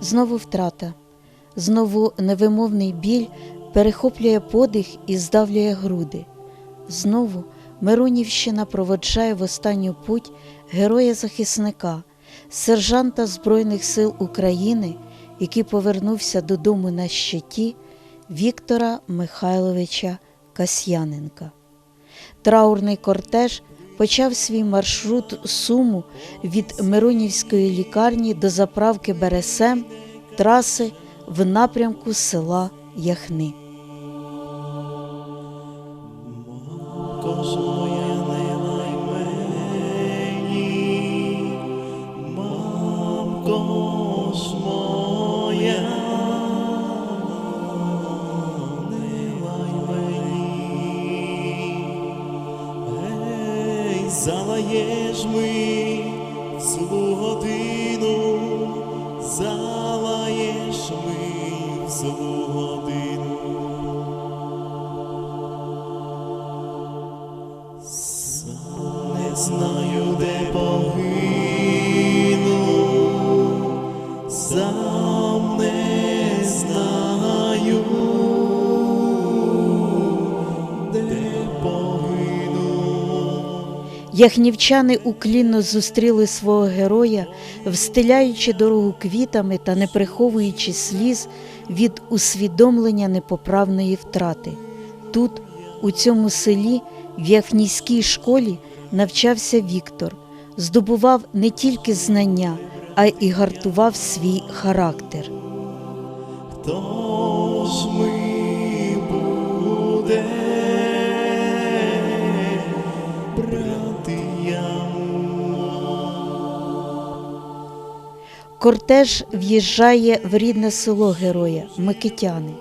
Знову втрата, знову невимовний біль перехоплює подих і здавлює груди. Знову Миронівщина проводжає в останню путь героя-захисника, сержанта Збройних сил України, який повернувся додому на щиті Віктора Михайловича Касьяненка. Траурний кортеж почав свій маршрут Суму від Миронівської лікарні до заправки Бересем траси в напрямку села Яхни. Залаєш ми Яхнівчани уклінно зустріли свого героя, встиляючи дорогу квітами та не приховуючи сліз від усвідомлення непоправної втрати. Тут, у цьому селі, в Яхнійській школі, навчався Віктор, здобував не тільки знання, а й гартував свій характер. Хто ми буде, Кортеж в'їжджає в рідне село героя Микитяни,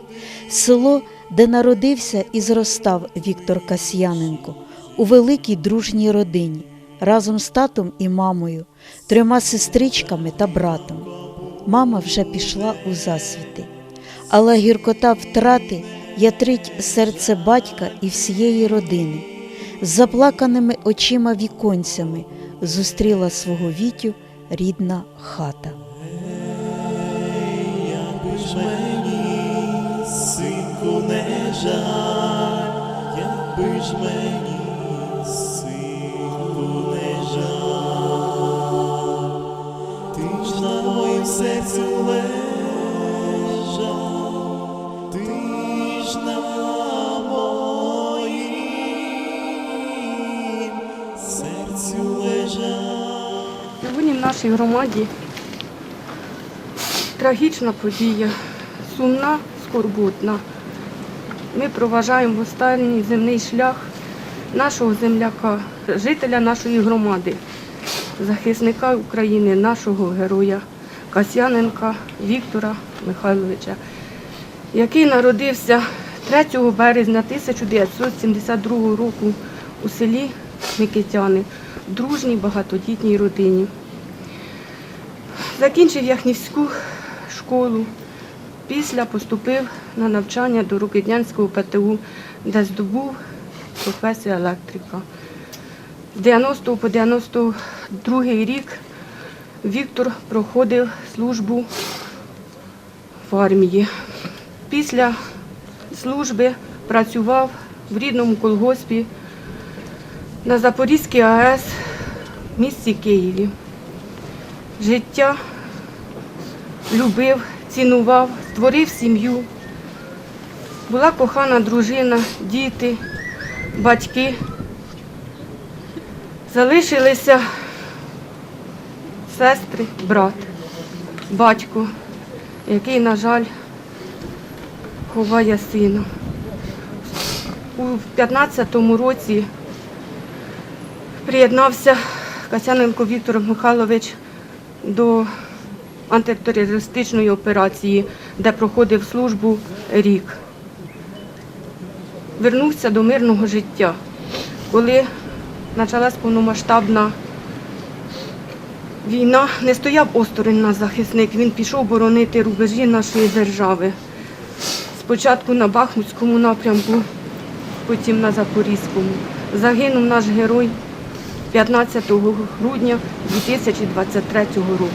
село, де народився і зростав Віктор Касьяненко у великій дружній родині разом з татом і мамою, трьома сестричками та братом. Мама вже пішла у засвіти, але гіркота втрати ятрить серце батька і всієї родини. З заплаканими очима віконцями зустріла свого Вітю рідна хата. Мені, синку, не жаль, якби ж мені, синку, не жаль, ти ж на моїм серцю лежав, ти ж на моїм серцю лежав. Сьогодні в нашій громаді трагічна подія, сумна, скорботна. Ми проважаємо останній земний шлях нашого земляка, жителя нашої громади, захисника України, нашого героя Касьяненка Віктора Михайловича, який народився 3 березня 1972 року у селі Микитяни в дружній багатодітній родині. Закінчив Яхнівську школу. Після поступив на навчання до Рокиднянського ПТУ, де здобув професію електрика. З 90 по 92 рік Віктор проходив службу в армії. Після служби працював в рідному колгоспі на Запорізькій АЕС в місті Києві. Життя любив, цінував, створив сім'ю. Була кохана дружина, діти, батьки. Залишилися сестри, брат, батько, який, на жаль, ховає сина. У 15-му році приєднався Касяненко Віктор Михайлович до антитерористичної операції, де проходив службу рік. Вернувся до мирного життя, коли почалась повномасштабна війна, не стояв осторонь наш захисник, він пішов боронити рубежі нашої держави. Спочатку на Бахмутському напрямку, потім на Запорізькому. Загинув наш герой 15 грудня 2023 року.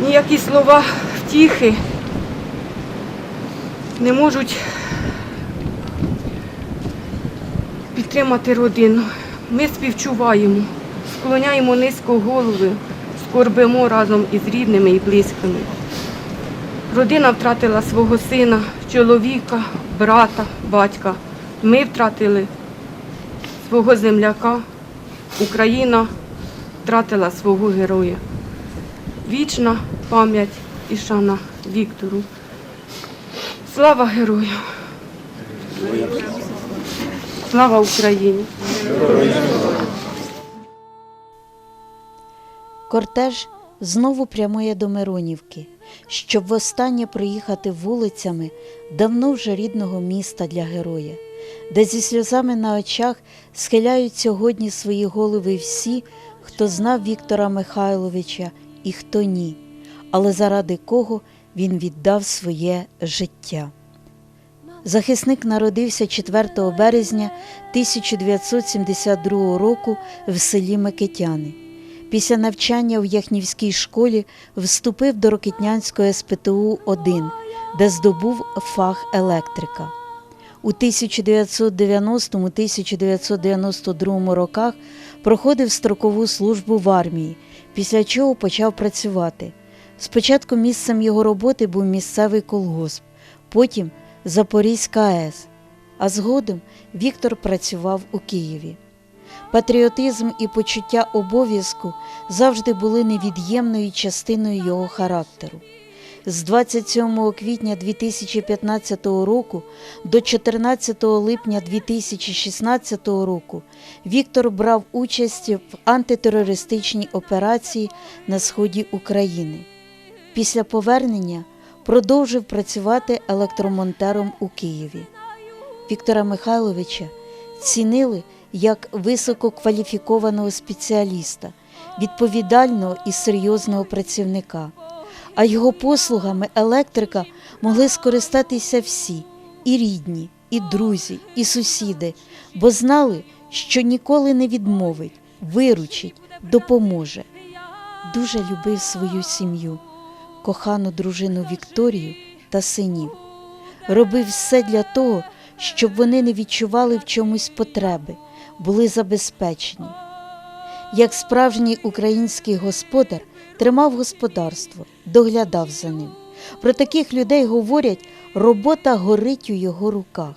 Ніякі слова втіхи не можуть підтримати родину. Ми співчуваємо, склоняємо низько голови, скорбимо разом із рідними і близькими. Родина втратила свого сина, чоловіка, брата, батька. Ми втратили свого земляка. Україна втратила свого героя. Вічна пам'ять і шана Віктору. Слава герою! Слава Україні! Кортеж знову прямує до Миронівки, щоб востаннє проїхати вулицями давно вже рідного міста для героя, де зі сльозами на очах схиляють сьогодні свої голови всі, хто знав Віктора Михайловича і хто ні, але заради кого він віддав своє життя. Захисник народився 4 березня 1972 року в селі Микитяни. Після навчання в Яхнівській школі вступив до Рокитнянського СПТУ 1 де здобув фах електрика. У 1990-1992 роках проходив строкову службу в армії, після чого почав працювати. Спочатку місцем його роботи був місцевий колгосп, потім Запорізька АЕС, а згодом Віктор працював у Києві. Патріотизм і почуття обов'язку завжди були невід'ємною частиною його характеру. З 27 квітня 2015 року до 14 липня 2016 року Віктор брав участь в антитерористичній операції на сході України. Після повернення продовжив працювати електромонтером у Києві. Віктора Михайловича цінили як висококваліфікованого спеціаліста, відповідального і серйозного працівника. А його послугами електрика могли скористатися всі і рідні, і друзі, і сусіди, бо знали, що ніколи не відмовить, виручить, допоможе. Дуже любив свою сім'ю, кохану дружину Вікторію та синів. Робив все для того, щоб вони не відчували в чомусь потреби, були забезпечені. Як справжній український господар тримав господарство, доглядав за ним. Про таких людей говорять, робота горить у його руках.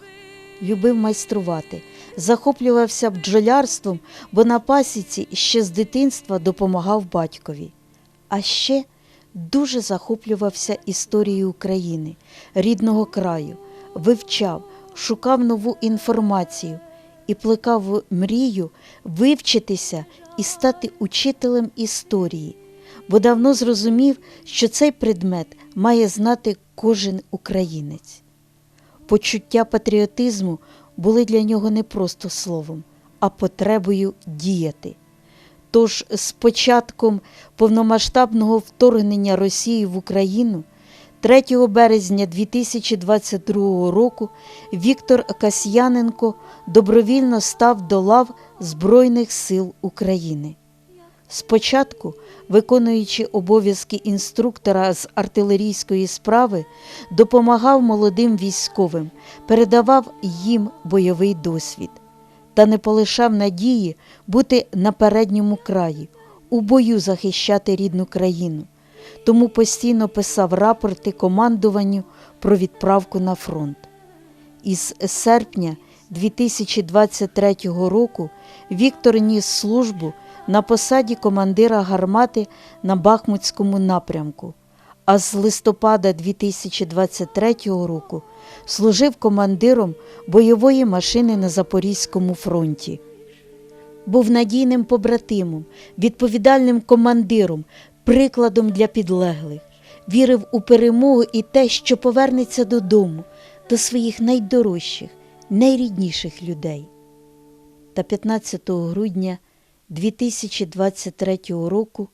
Любив майструвати, захоплювався бджолярством, бо на пасіці ще з дитинства допомагав батькові. А ще дуже захоплювався історією України, рідного краю, вивчав, шукав нову інформацію і плекав мрію вивчитися і стати учителем історії, бо давно зрозумів, що цей предмет має знати кожен українець. Почуття патріотизму були для нього не просто словом, а потребою діяти. Тож з початком повномасштабного вторгнення Росії в Україну 3 березня 2022 року Віктор Касьяненко добровільно став до лав Збройних сил України. Спочатку, виконуючи обов'язки інструктора з артилерійської справи, допомагав молодим військовим, передавав їм бойовий досвід та не полишав надії бути на передньому краї, у бою захищати рідну країну. Тому постійно писав рапорти командуванню про відправку на фронт. Із серпня 2023 року Віктор ніс службу на посаді командира гармати на Бахмутському напрямку, а з листопада 2023 року служив командиром бойової машини на Запорізькому фронті. Був надійним побратимом, відповідальним командиром, прикладом для підлеглих, вірив у перемогу і те, що повернеться додому, до своїх найдорожчих, найрідніших людей. Та 15 грудня 2023 року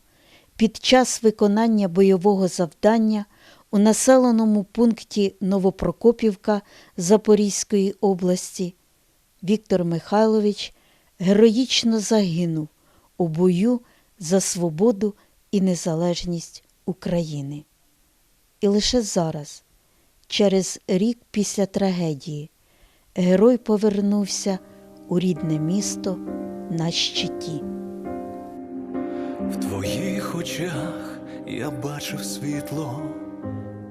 під час виконання бойового завдання у населеному пункті Новопрокопівка Запорізької області Віктор Михайлович героїчно загинув у бою за свободу і незалежність України. І лише зараз, через рік після трагедії, герой повернувся у рідне місто на щиті. В твоїх очах я бачив світло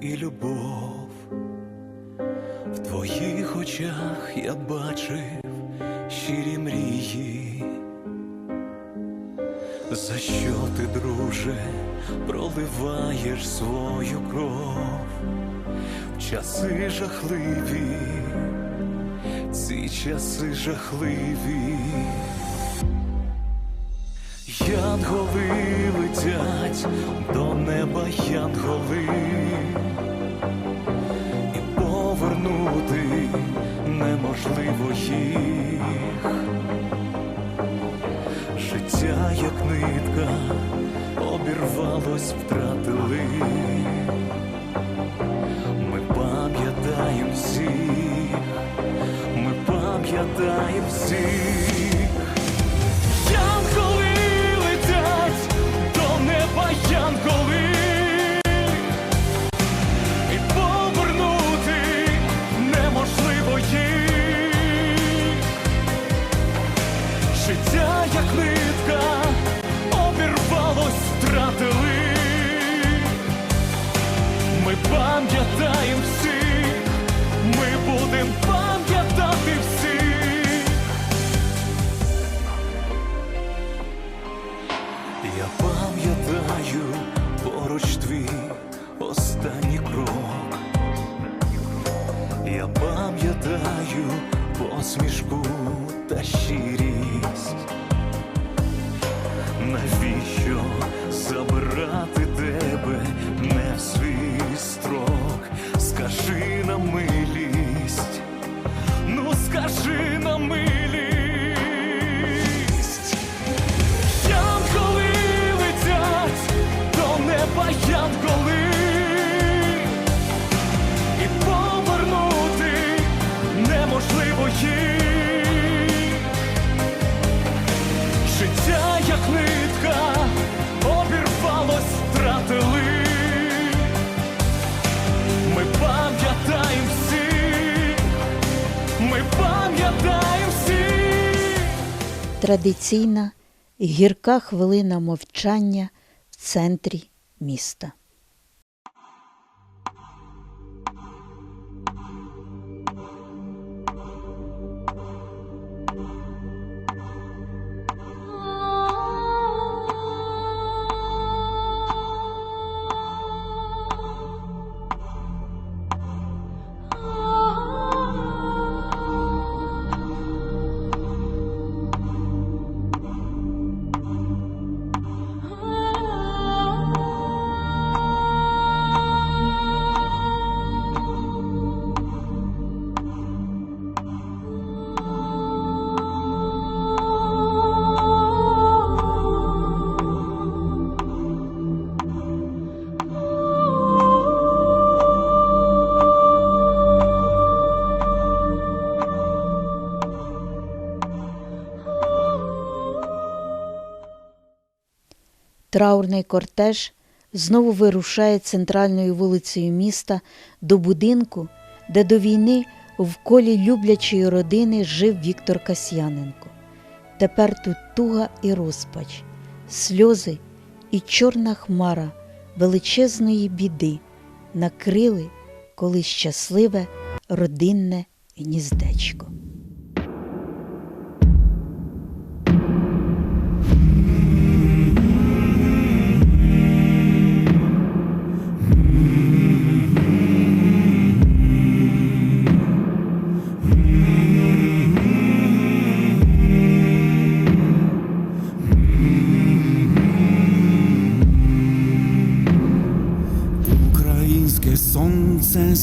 і любов. В твоїх очах я бачив щирі мрії. За що ти, друже, проливаєш свою кров в часи жахливі, ці часи жахливі. Янголи летять до неба янголи, і повернути неможливо їх. Життя, як нитка, обірвалось, втратили. Ми пам'ятаємо всіх, пам'ятаємо всіх. Янголи летять до неба янголи Традиційна гірка хвилина мовчання в центрі міста. Траурний кортеж знову вирушає центральною вулицею міста до будинку, де до війни в колі люблячої родини жив Віктор Касьяненко. Тепер тут туга і розпач, сльози і чорна хмара величезної біди накрили колись щасливе родинне гніздечко.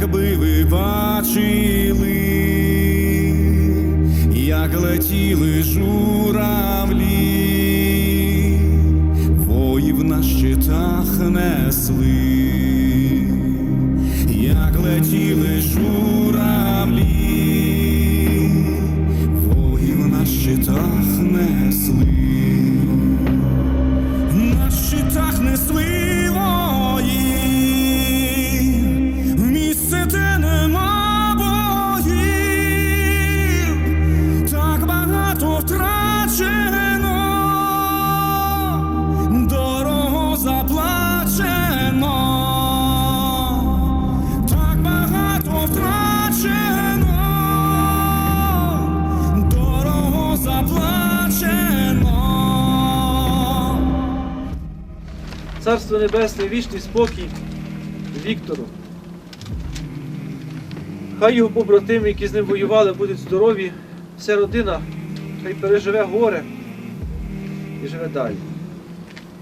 якби ви бачили, як летіли журавлі, воїв на щитах несли. Царство Небесне, вічний спокій Віктору. Хай його побратими, які з ним воювали, будуть здорові, вся родина, хай переживе горе і живе далі.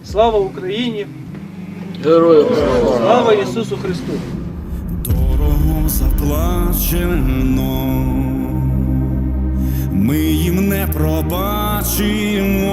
Слава Україні! Героям слава! Слава Ісусу Христу! Дорого заплачено, ми їм не пробачимо,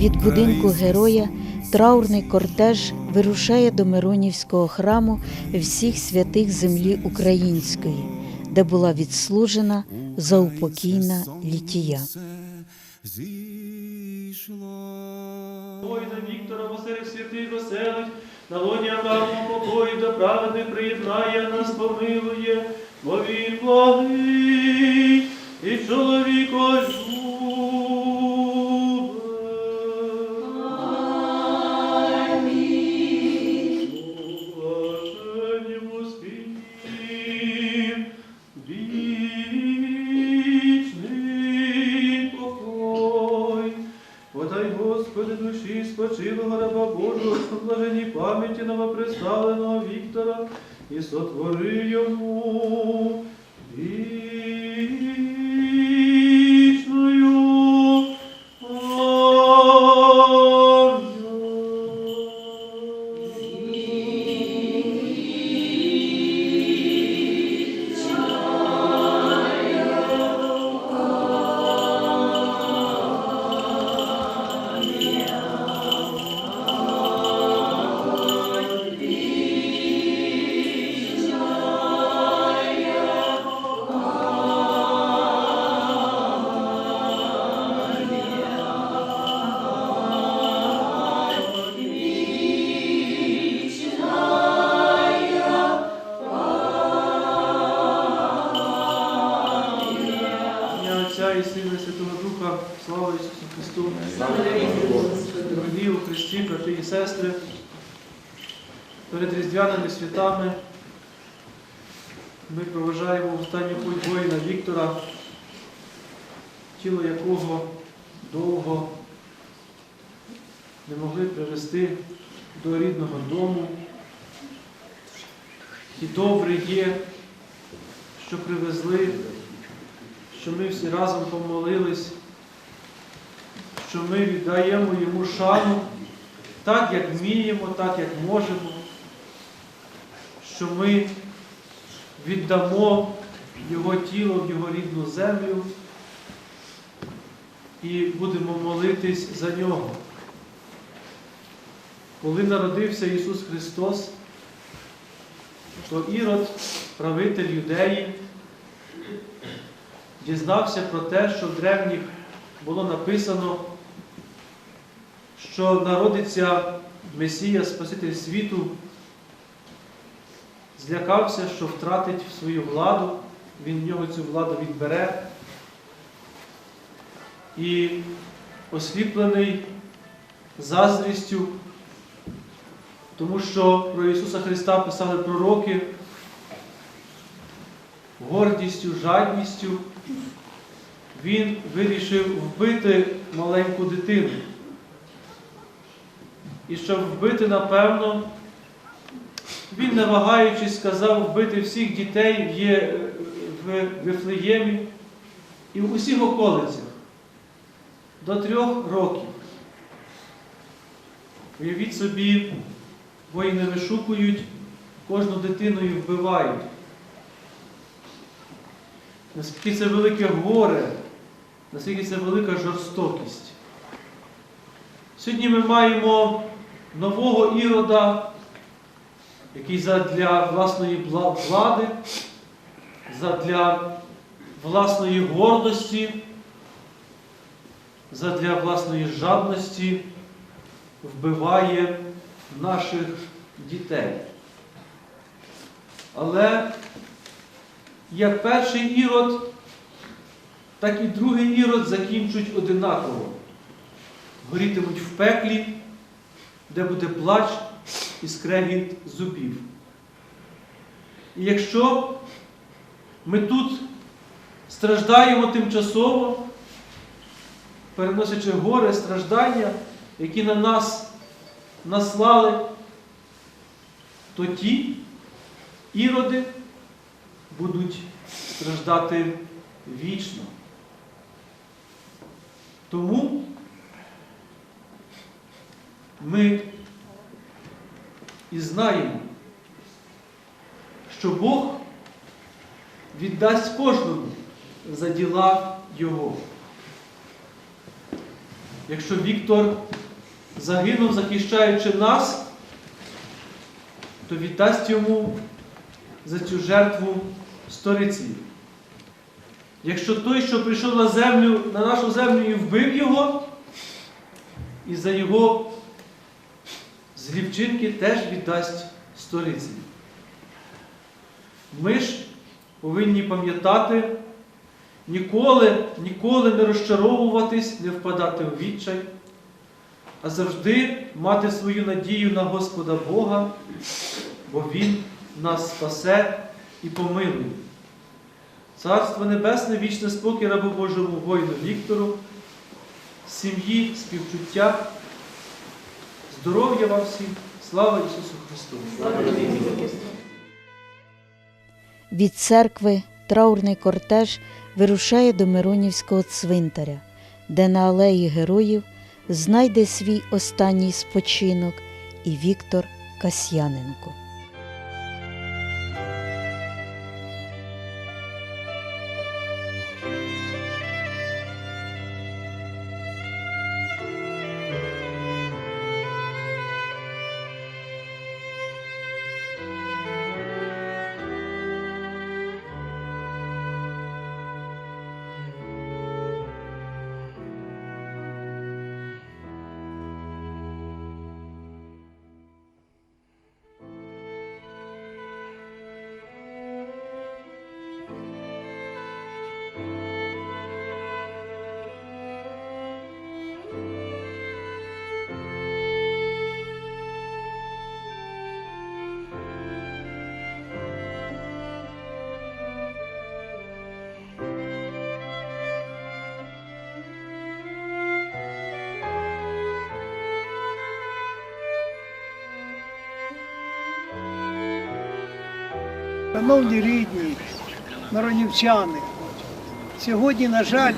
Від будинку героя траурний кортеж вирушає до Миронівського храму всіх святих землі української, де була відслужена заупокійна літія. Воїна Віктора посеред святих оселить, на лоні Авраама покої до праведних приєднає нас помилує, бо він благий і чоловіко Вічний Різдвяними святами ми проважаємо останню путь воїна Віктора, тіло якого довго не могли привезти до рідного дому. І добре є, що привезли що ми всі разом помолились, що ми віддаємо йому шану так, як вміємо, так, як можемо, що ми віддамо його тіло в його рідну землю і будемо молитись за нього. Коли народився Ісус Христос, то Ірод, правитель юдеї, дізнався про те, що в древніх було написано, що народиться Месія, Спаситель світу, злякався, що втратить свою владу, він в нього цю владу відбере. І осліплений заздрістю, тому що про Ісуса Христа писали пророки, гордістю, жадністю він вирішив вбити маленьку дитину. І щоб вбити, напевно, він, не вагаючись, сказав вбити всіх дітей в Є- в Вифлеємі і в усіх околицях до трьох років. Уявіть собі, воїни вишукують, кожну дитину і вбивають. Наскільки це велике горе, наскільки це велика жорстокість. Сьогодні ми маємо нового ірода, який задля власної влади, задля власної гордості, задля власної жадності вбиває наших дітей. Але як перший ірод, так і другий ірод закінчують одинаково. Горітимуть в пеклі, де буде плач і скрегіт зубів. І якщо ми тут страждаємо тимчасово, переносячи горе, страждання, які на нас наслали, то ті іроди будуть страждати вічно. Тому ми і знаємо, що Бог віддасть кожному за діла Його. Якщо Віктор загинув, захищаючи нас, то віддасть йому за цю жертву сторицею. Якщо той, що прийшов на землю, на нашу землю і вбив його, і за його злі вчинки теж віддасть сторицею. Ми ж повинні пам'ятати, ніколи, ніколи не розчаровуватись, не впадати у відчай, а завжди мати свою надію на Господа Бога, бо Він нас спасе і помилує. Царство Небесне, вічне спокій рабу Божому воїну Віктору, сім'ї, співчуття, здоров'я вам всім, слава Ісусу Христу! Від церкви траурний кортеж вирушає до Миронівського цвинтаря, де на алеї героїв знайде свій останній спочинок і Віктор Касьяненко. Шановні рідні, народівчани, сьогодні, на жаль,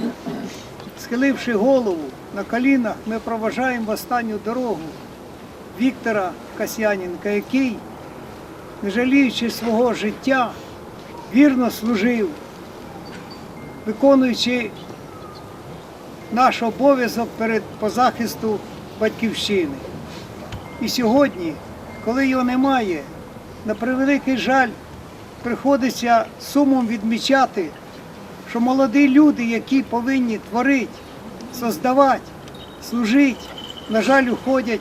схиливши голову на колінах, ми проважаємо останню дорогу Віктора Касьяненка, який, не жаліючи свого життя, вірно служив, виконуючи наш обов'язок перед по захисту батьківщини. І сьогодні, коли його немає, на превеликий жаль, приходиться сумом відмічати, що молоді люди, які повинні творити, создавати, служити, на жаль, уходять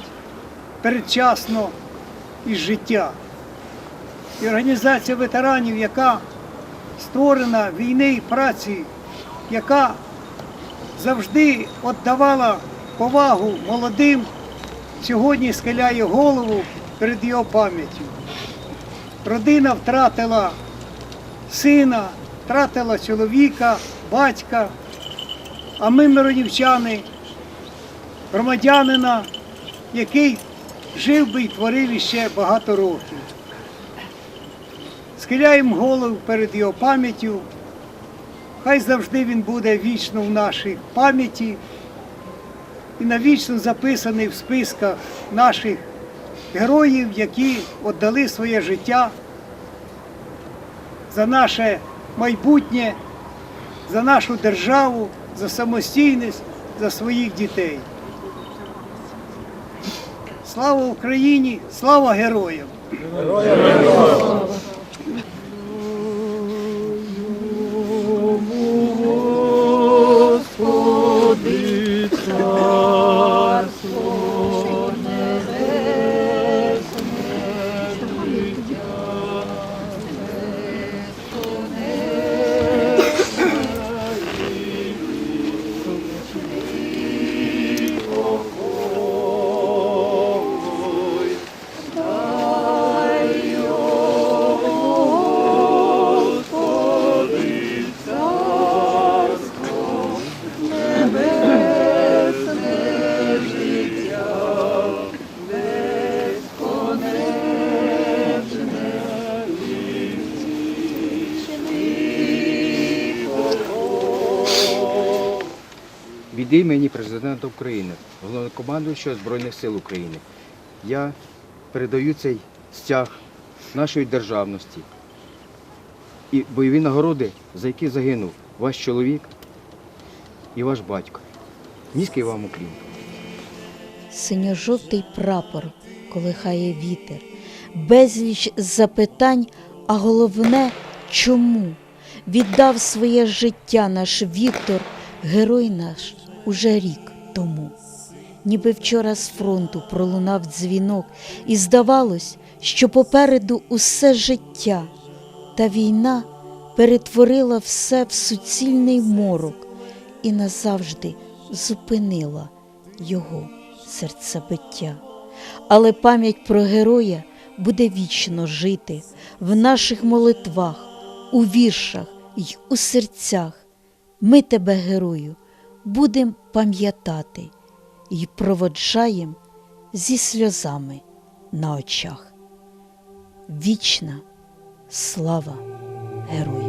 передчасно із життя. І організація ветеранів, яка створена війни і праці, яка завжди віддавала повагу молодим, сьогодні схиляє голову перед його пам'яттю. Родина втратила сина, втратила чоловіка, батька, а ми, миронівчани, громадянина, який жив би і творив іще багато років. Схиляємо голову перед його пам'яттю. Хай завжди він буде вічно в нашій пам'яті і навічно записаний в списках наших героїв, які віддали своє життя за наше майбутнє, за нашу державу, за самостійність, за своїх дітей. Слава Україні! Слава героям! Від імені президента України, головнокомандуючого Збройних сил України, я передаю цей стяг нашої державності і бойові нагороди, за які загинув ваш чоловік і ваш батько. Низький вам уклін. Синьо-жовтий прапор колихає вітер, безліч запитань, а головне чому віддав своє життя наш Віктор, герой наш уже рік тому. Ніби вчора з фронту пролунав дзвінок, і здавалось, що попереду усе життя, та війна перетворила все в суцільний морок і назавжди зупинила його серцебиття. Але пам'ять про героя буде вічно жити в наших молитвах, у віршах й у серцях. Ми тебе, герою, будем пам'ятати й проводжаєм зі сльозами на очах. Вічна слава герою!